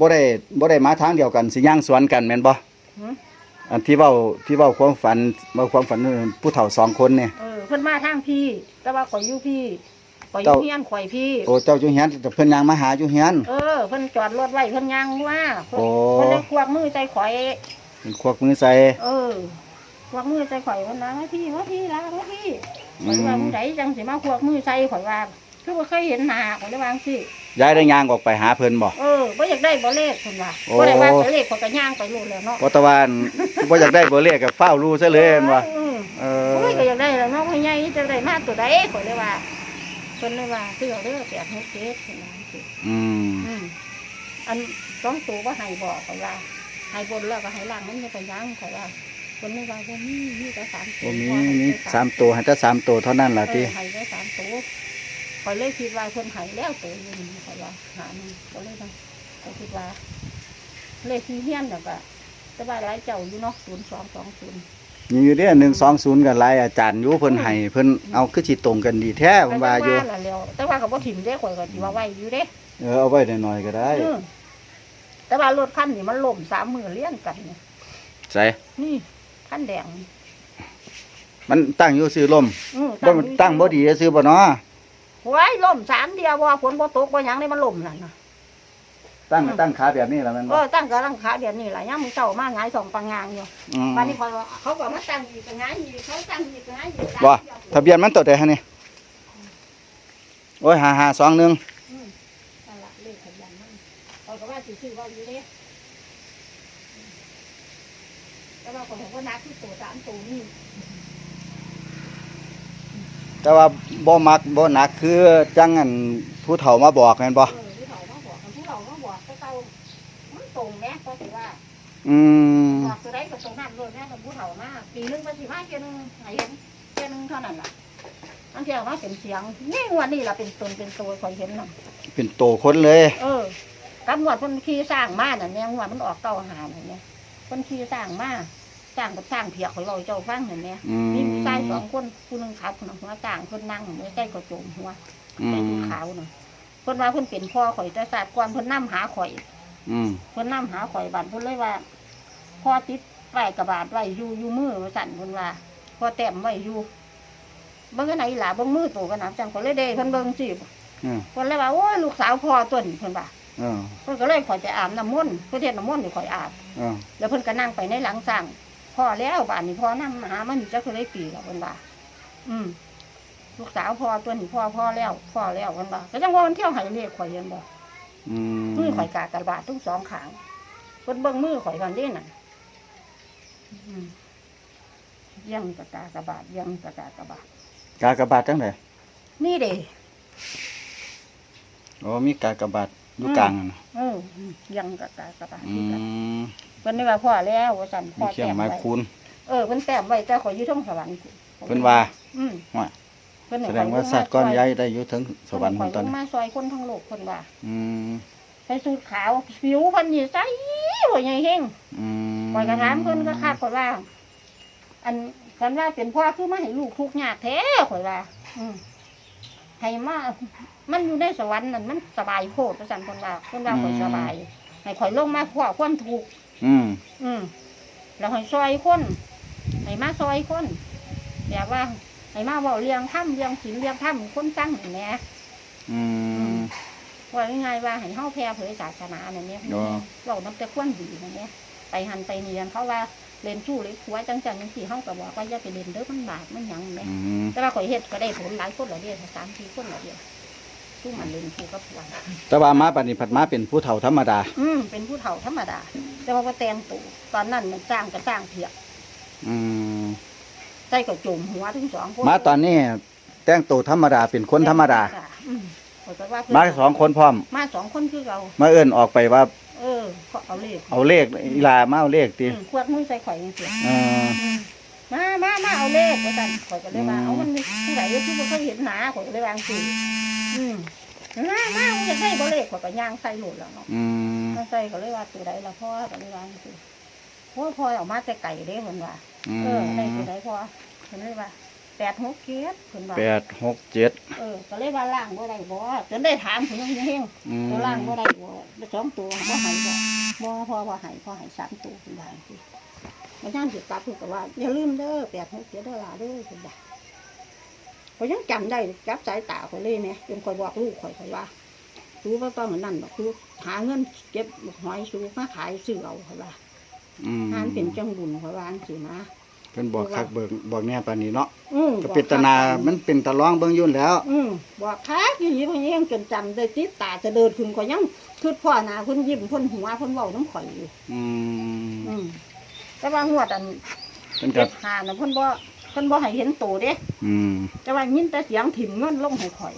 บ่ได้บ่ได้มาทางเดียวกันสิย่างสวนกันแม่นบ่หือ อันที่เว้าที่เว้าความฝันเว้าความฝันผู้เฒ่าสองคนเนี่ย เออเพิ่นมาทางพี่ แต่ว่าข่อยอยู่พี่ข่อยอเจ้ายู่เฮียนข่อยพี่ โอ้เจ้าอยู่เฮียนแต่เพิ่นย่างมาหาอยู่เฮียน เออเพิ่นจอดรถไว้เพิ่นย่างว่าเพิ่นโอ้ เพิ่นเลยควักมือใจข่อย เพิ่นควักมือใส่ เออควักมือใจข่อยเพิ่นว่ามาพี่มาพี่ลามาพี่อืข่อยว่ามผู้ใดจังสิมาควักมือใจข่อยว่าคือบ่เคยเห็นหน้าข่อยเลยว่าจังซี่ ยายได้ย่างออกไปหาเพิ่นบ่ เออบ่อยากได้บ่เลขเพิ่นว่าโอ้ บ่ได้ว่าตัวเลขข่อยก็ย่างไปโลดแล้วเนาะบ่ตะวันบ่อยากได้เบอร์เลขก็เฝ้ารู้ซะเลยแม่นบ่เออเอโอ้ยอก็อยากได้แล้วเนาะพ่อใหญ่จะได้มาตัวใดข่อยเลยว่าเพิ่นเลยว่าซื้อเอาเด้อแปดหกเจ็ดเพิ่นว่าจังซี่อืมอืมอันสองตัวว่าให้บอกข่อยว่าให้บนแล้วก็ให้ล่างมันไม่ไปยั้งข่อยว่าคนไม่ว่าบ่มีมีแต่สามตัวบ่มีว่าให้มีแต่สามตัวให้แต่สามตัวเท่านั้นล่ะเอติอให้ได้สามตัว ข่อยเลยคิดว่าเพิ่นให้แล้วตัวอนึงข่อยว่าหาหนึงก็เลยว่าข่อยคิดว่า เลขที่เฮียนแล้วก็แต่ว่าหลายเจ้าอยู่เนาะศูนย์สองสองศูนย์มีอยู่เด้120กับหลายอาจารย์อยู่เพิ่นให้เพิ่นเอาคือสิตรงกันดีแท้ผมว่าอยู่ล่ะแล้วแต่ว่าก็บ่ถิ่มเด้ข่อยก็สิว่าไว้อยู่เด้เออเอาไว้หน่อยๆก็ได้อืมแต่ว่ารถคันนี้มันล่มสามมือเลี้ยงกันเนี่ยใส่นี่คันแดง มันตั้งอยู่ซื้อลมอืมบ่มันตั้งบ่ดีซื้อบ่เนาะ ไว้ล่มสามเดียวว่าฝนบ่ตกบ่หยังนี่มันล่มนั่นน่ะตั้งตั้งขาแบบนี้ล่ะแม่นเอบ่อตั้งกำลังขาเดี๋ยวนี้ล่ะยังมือเจ้ามาหงายสองปังงางอยู่อืมวันนี้พอเขาก็มาตั้งอีกก็หงายอีกเขาตั้งอีกก็หงายอีกบ่ทะเบียนมันตัวใดฮะนี่โอ้ย5521อืมนั่นล่ะเลขทะเบียนมันเขาก็ว่าสิซื้อว่าอยู่เด้แต่ว่าคนเห็นว่านักที่ตัวสามตัวนี่ แต่ว่าบ่มักบ่หนักคือจังอันผู้เฒ่ามาบอกแม่นบ่เออผู้เฒ่ามาบอกผู้เฒ่ามาบอกแต่เก่ามันตรงแม่ก็ถือว่าอืมบอกตัวใดก็ตรงนั้นเลยแม่กับผู้เฒ่ามากปีนึงเป็นสิบห้าเกียนึงไหนเห็นเกียนึงเท่านั้นล่ะอันเดียวว่าเป็นเสียงนี่งวันนี้ล่ะเป็นตนเป็นตัวคอยเห็นน่ะเป็นโตคนเลย เออกำหนดคนขี่สร้างมาน่ะเนี่ยงวดมันออกเก้าหาน่ะเนี่ยคนขี่สร้างมาสร้างกับสร้างเพียกของเราเจ้าฟังเห็นไหมอืม มีผู้ ชายสองคนผู้หนึงขับคนหนึ่งหัวสร้างคนนั่งหัวใกล้กระโจมหัวอืใส่มชุดขาวน่ะคนว่าเพิ่นเป็นพ่อข่อยแต่ศาสตร์ก่อนเพิ่นนํหาข่อยอืมเพิ่นนํหาข่อยบานเพิ่นเลยว่า พ่อติดไว้กระบาดไว้อยู่อยู่มือว่าสั่นเพิ่นว่าพ่อแต้มไว้อยู่เบิ่งอันไหนล่ะเบิ่งมือตัวกันนะจังก็เลยเด้เพิ่นเบิ่งสิอืมเพิ่นเลยว่าโอ้ยลูกสาวพ่อตัวนี้เพิ่นว่าเออเพิ่นก็เลยข่อยจะอาบน้ำมนต์เพิ่นเฮ็ดน้ำมนต์ให้ข่อยอาบ เออแล้วเพิ่นก็นั่งไปในหลังสั่ง พ่อแล้วบ้านนี้พ่อนํหามันจักเลยปีแล้วเพิ่นว่าอืมลูกสาวพ่อตัวนี้พ่อพ่อแล้วพ่อแล้วเพิ่นว่าก็จังว่ามันเที่ยวให้เลขข่อยเห็นบ่อืมมือข่อยกากระบาดทั้งสองขางเพิ่นเบิ่งมือข่อยกันเด้น่ะอืมเยี่ยงกะกากระบาดเยี่ยงกะกากระบาดกากบาทจังไดนี่เด้โอ้มีกากบาท อยู่กลางอะนะเออเยี่ยงกะกากระบาดอืคือกันมเพิ่นได้ว่าพ่อแล้วว่าซั่นมีพ่อเขียงแต้มไม้ไว้คูณเออเพิ่นแต้มไว้แต่ข่อยอยู่เทั้งสวรรค์เพิ่นว่าอืมว่าเพิ่นให้แสดงว่าสัตว์ก้อนใหญ่ได้อยู่ถึงสวรรค์ข่พุ่อนยตอนลงนี้มาซอยคนทั้งโลกเพิ่นว่าอืมใส่สูทขาวผิวเพิ่นนี่ใสว่าใหญ่เฮง อืมข่อยก็ถามเพิ่นก็คาดข่อยว่า อันคันว่าเป็นพ่อคือมาให้ลูกทุกข์ยากแท้ข่อยว่า อืม ให้มามันอยู่ในสวรรค์นั่นมันสบายโพดประจันเพิ่นว่าเพิ่นว่าข่อยสบายให้ข่อยลงมาขวความทุกข์อืมอืมแล้วให้ซอยคนให้มาซอยคนแบบว่าให้มาเว้าเรื่องถ้ำเรื่องศีลเรื่องถ้ำคนตั้งนี่แหละอืมว่าง่ายๆว่าให้เฮาแพร่เผยศาสนานั่นเนี่ยอ๋อเรานำแต่ความดีนั่นเนี่ยไปหันไปเนียนเขาว่า เล่นชู้เล่นผัวจังจังจังสี่เฮาก็บอกว่าอย่าไปเล่นเด้อมันบาปมันหยังแหม่อืมแต่ว่าข่อยเฮ็ดก็ได้ผลหลายคนละเดียวสามสี่คนละเดียวชู้มันเล่นชู้กับผัวแต่ว่ามาปฏิผัดมาเป็นผู้เฒ่าธรรมดา อืมเป็นผู้เฒ่าธรรมดา แต่ว่าบ่แต่งตัวตอนนั้นมันจ้างก็จ้างเพียกอืมใส่ก็จุ่มหัวทั้งสองคนมาตอนนี้แต่งตัวธรรมดาเป็นคนธรรมดา อืมข้อยก็ว่ามาสองคนพร้อม มาสองคนคือเรา มาเอิ้นออกไปว่าเออ ก็เอาเลขเอาเลขอีลามาเอาเลขติอืมควักมือใส่ข่อยจังซี่เออ มามามาเอาเลขว่าซั่นข่อยก็เลยว่าอืม เอามันผู้ใดที่บ่เคยเห็นหนาข่อยก็เลยวาจังซี่อืมมามามึงจะใส่บ่เลขข่อยก็ย่างใส่โหลดแล้วเนาะ อืมย่างใส่ก็เลยว่าตัวใดละพ่อก็เลยวาจังซี่พ่อพ่อเอามาแต่ไก่เด้เพิ่นว่า อืเออได้มตัวใดพ่อเพิ่นเลยว่าแปแปดหกเจ็ดเพิ่นว่าแปดหกเจ็ดเออก็เลยว่าล่างบ่ได้บ่จนได้ถามเพิ่นยังเฮงอืมตัวล่างบ่ได้บ่ได้สองตัวบ่ให้บ่บ่พอบ่ให้พอให้สามตัวเพิ่นว่าจังซี่มันย่านสิกลับเพิ่นก็ว่าอย่าลืมเด้อแปดหกเจ็ดเด้อล่ะเด้อเพิ่นว่าข่อยยังจำได้จับสายตาข่อยเลยแหมจนข่อยบอกลูกข่อยข่อยว่าสูบ่ต้องอันนั่นดอกคือหาเงินเก็บหอยสูมาขายซื้อเอาข่อยว่าอืม หานเป็นจังบุญข่อยว่าจังซี่นะ เพิ่นบอกคักเบิกบอกแน่ปานนี้เนาะอืมก็เป็นตนามันเป็นตะร้องเบิ่งอยุ่นนแหล้ว อืมบอกคักอยู่นี่เพิ่นยังจนจำได้ติดตาจะเดินขึ้นข่อยยังคือพ่อหน้าเพิ่นยิ้มเพิ่นหัวเพิ่นเว้าน้ำข่อยอยู่อืมอืมแต่ว่างวดอันเพิ่นเจ็ก็ดหาน่ะเพิ่นบ่เพิ่นบ่ให้เห็นตัวเด้ อืมแต่ว่ายินแต่เสียงถิ่มเงินลงให้ข่อย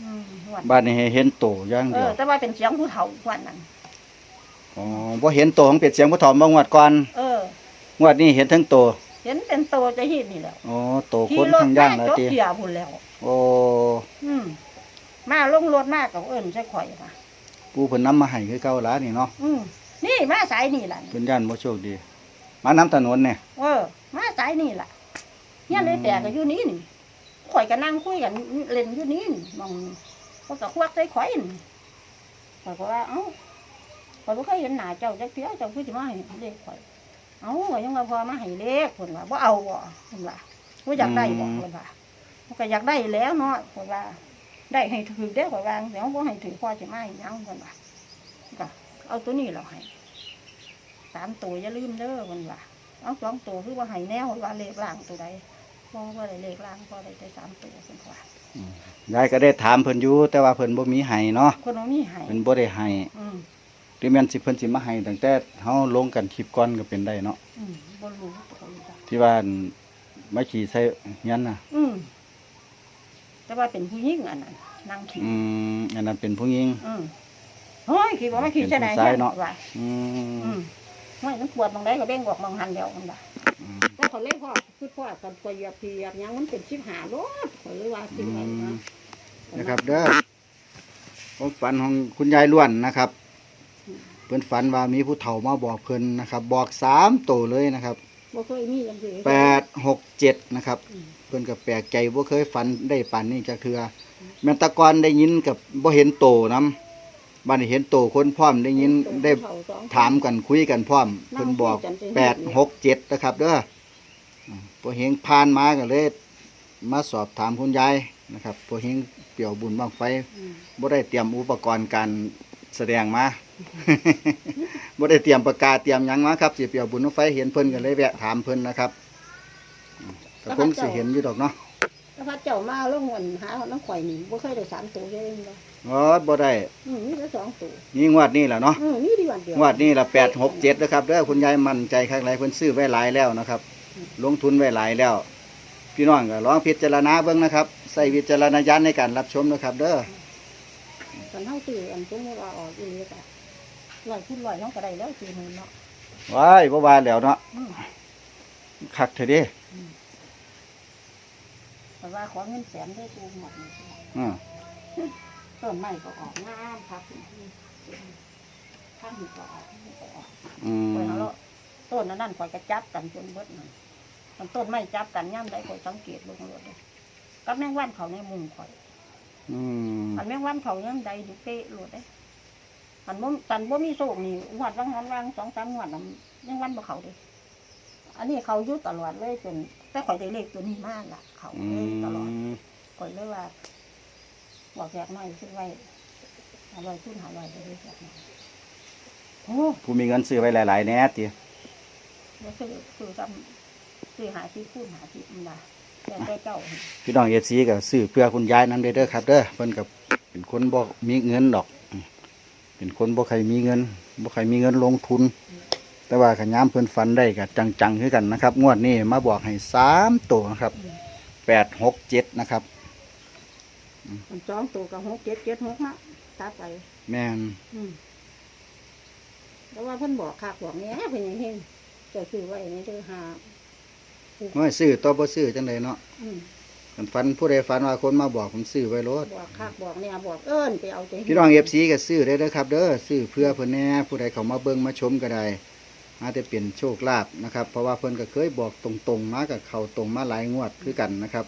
อืมงวดบ้านนี้ให้เห็นโตอย่างเอเดียอวแต่ว่าเป็นเสียงผู้เฒ่างวดนั้นอ๋อบ่เห็นโตของเป็ดเสียงผู้ถอมบ่งวดก่อน เออ งวดนี้เห็นทั้งโตเห็นเป็นตัวจะหิดนี่แหละอ๋อโตคขี่นรถข้างมาย่างแล้วจกติเกียร์พุ่นแล้ว โอ้อืมมาลงรถมากับเอิ้นใส่ข่อยค่ะปูเพิ่นนำมาให้คือเก่าหลานี่เนาะอืมนี่มาสายนี่ล่ะเพิ่นย่านบ่โชคดี มานํถนนเนี่ย เออ มาสายนี่ล่ะเนี่ยเลยแต่ก็อยู่นี่นี่ข่อยก็นั่งคุยกันเล่นอยู่นี่นี่มองก็ก็ควักใส่ข่อยนี่ข่อยก็ว่าเอ้าข่อยบ่เคยเห็นหน้าเจ้าจักเทื่อเจ้าคือสิมาให้เลขข่อย เอ้าก็ยังว่าพอมาให้เลขเพิ่นว่าบ่เอาบ่เพิ่นว่าบ่อยากได้บ่เพิ่นว่ามันก็อยากได้แล้วเนาะเพิ่นว่า ได้ให้ถือได้อข่อยวาจั่งเดี๋ยวบ่ให้ถือพ่อสิมาให้หยังเพิ่นว่าก็เอาตัวนี้เราให้สามตัวอย่าลืมเด้อเพิ่นว่าเอาสองตัวคือว่าให้แนวว่าเลขล่างตัวใดพอว่าได้เลขล่างพอได้แต่สามตัวเพิ่นว่ายายก็ได้ถามเพิ่นอยู่แต่ว่าเพิ่นบ่มีให้เนาะคนบ่มีให้เพิ่นบ่ได้ให้อืม หรือแม่นสิเพิ่นสิมาให้ตั้งแต่เฮาลงกันคลิปก่อนก็เป็นได้เนาะอืมบ่รู้ตัวจ้ะที่ว่าอั่นมาขี่ใส่เฮียนน่ะ อืมแต่ว่าเป็นผู้หญิงอันนั้นนางขี่อืมอันนั้นเป็นผู้หญิง อืมเฮ้ยขี่บ่มาขี่ใช่ไหนเป็นผู้ชายเนาะ ว่าอือืมมไม่มันปวดมองได้ก็เบ่งออกมองหันเดียวมันว่าอืมแล้วเขาเล่พ่อคือพ่อกันปเหยียบเหยียบหยังมันเป็นชิบหารถเขาเลยว่าสิ่งไหนนะนะครับ เด้อความฝันของคุณยายล้วนนะครับ เพิ่นฝันว่ามีผู้เฒ่ามาบอกเพิ่นนะครับ บอกสามโตวเลยนะครับบ่เคยมีจังซี่แปดหกเจ็ดนะครับอืมเพิ่นก็แปลกใจบ่เคยฝันได้ปานนี้จักเทื่อแม่นแตะกอนได้ยินกับบ่เห็นโตนํบัดนี้เห็นโตคนพร้อมได้ยินได้เฒ่สองคนถามกันคุยกันพร้อมเพิ่นบอกนั่งคุยกันสิแปดหกเจ็ดนะครับเด้ออ่าพอเฮงผ่านมาก็เลย มาสอบถามคุณยายนะครับพอเฮงเปี่ยวบุญบังไฟ อืม บ่ได้เตรียมอุปกรณ์การแสดงมา บ่ได้เตรียมประกาศเตรียมหยังมาครับสิเปี่ยวบุญบั้งไฟเห็นเพิ่นก็เลยแวะถามเพิ่นนะครับอืมก็คงสิเห็นอยู่ดอกเนาะแล้วพระเจ้ามาลงวันหาน้ำข่อยนี่บ่เคยได้สามตัวเลยบ่อ๋อบ่ได้อืมมีแต่สองตัวนี่งวดนี้แหละเนาะอืมมีดีวันเดียวงวดนี้ละ8 6 7นะครับเด้อคุณยายมั่นใจคักหลายเพิ่นซื้อไว้หลายแล้วนะครับ ลงทุนไว้หลายแล้ว พี่น้องก็ลองพิจารณาเบิ่งนะครับ ใส่วิจารณญาณในการรับชมนะครับ เด้อกันเฮาซื้ออันสมมุติว่าออกอีหลีก็ ร้อยคูณร้อยน้องก็ได้แล้วสี่หมื่นเนาะว้ายบ่ว่าแล้วเนาะอืมคักเถอะเด้แต่ว่าขอเงินแสนได้ตัวหมดนี่อือต้นไม้ก็ออกงามครับข้างหินก็ออกนี่ก็ออกอืไปมหาเลาะต้นนั้นนั่นข่อยก็จับกันจนเบิดนั่นมันต้นไม้จับกันย่ำได้ข่อยสังเกตเบิ่งรถเลยกับแมงวันเขาในมุมข่อยอืม อันแมงวันเขาย่ำใดดิเป๊ะรถเลย อันบ่กันบ่มีโศกนี่หวดวางหอนวางสองสามหวดน่ะแมงวันบ่เขาเด้อันนี้เขาอยู่ตลอดเลยจนแต่ข่อยได้เลขตัวนี้มากล่ะ เขาอืเลยตลอดมข่อยเลยว่า บอกแจกหน่อยขึ้นไว้หาลอยขึ้นหาลอยไปเลยแจกหน่อยโอ้ผู้มีเงินซื้อไว้หลาย ๆแหน่ติแล้วคือคือจำคือหาที่พูดหาที่มันดาแต่แต่เจ้าพี่น้อง FC ก็ซื้อเพื่อคุณยายนำเด้อครับ เด้อเพิ่นก็เป็นคนบ่มีเงินดอกอืม เป็นคนบ่ใครมีเงินบ่ใครมีเงินลงทุน แต่ว่าขยามเพิ่นฝันได้ก็จังๆคือกันนะครับ งวดนี้มาบอกให้สามตัวนะครับแปดหกเจ็ดนะครับมันสองตัวกับหกเจ็ดเจ็ดหกนะตัดไปแม่นอืมแล้วว่าเพิ่นบอกคักบอกแหนี้เพิ่นยังเฮงเจะซื้อไว้ในเด้อหาเมื่อซื้อต่อบ่ซื้อจังไดเนาะอืมคัน ฝันผู้ใดฝันว่าคนมาบอกผมซื้อไว้รถบอกคักบอกเนี่ยบอกเอิ้นไปเอาใจพี่น้อง FC ก็ซื้อได้เด้อครับเด้อซื้อเพื่อเพิ่นแหน่ผู้ใดเขามาเบิ่งมาชมก็ได้อาจจะเปลี่ยนโชคลาภนะครับ เพราะว่าเพิ่นก็เคยบอกตรงๆมากับเขาตรงมาหลายงวดคือกันนะครับ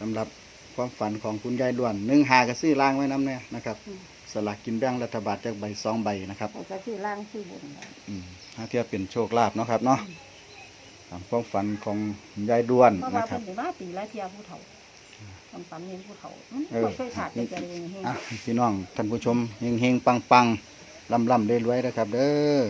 สำหรับความฝันของคุณยายด้วนหนึ่งหากระซื้อล่างไว้น้ำเนี่ยนะครับสลากกินแบ่งรัฐบาลจากใบสองใบนะครับเขาก็ชื่อล่างชื่อบนได้อืมถ้าเทียบเป็นโชคลาภเนาะครับเนาะ ตามความฝันของยายด้วนเพราะว่านะครัเพิ่บ นสิมาปีละเที่ยผู้เฒ่าความฝันเห็นผู้เฒ่ามันเออ บ่เคยขาดแต่จะเลยเฮง อะพี่น้องท่านผู้ชมเฮงเฮงปังปังลำลำๆรวยๆนะครับ เด้อ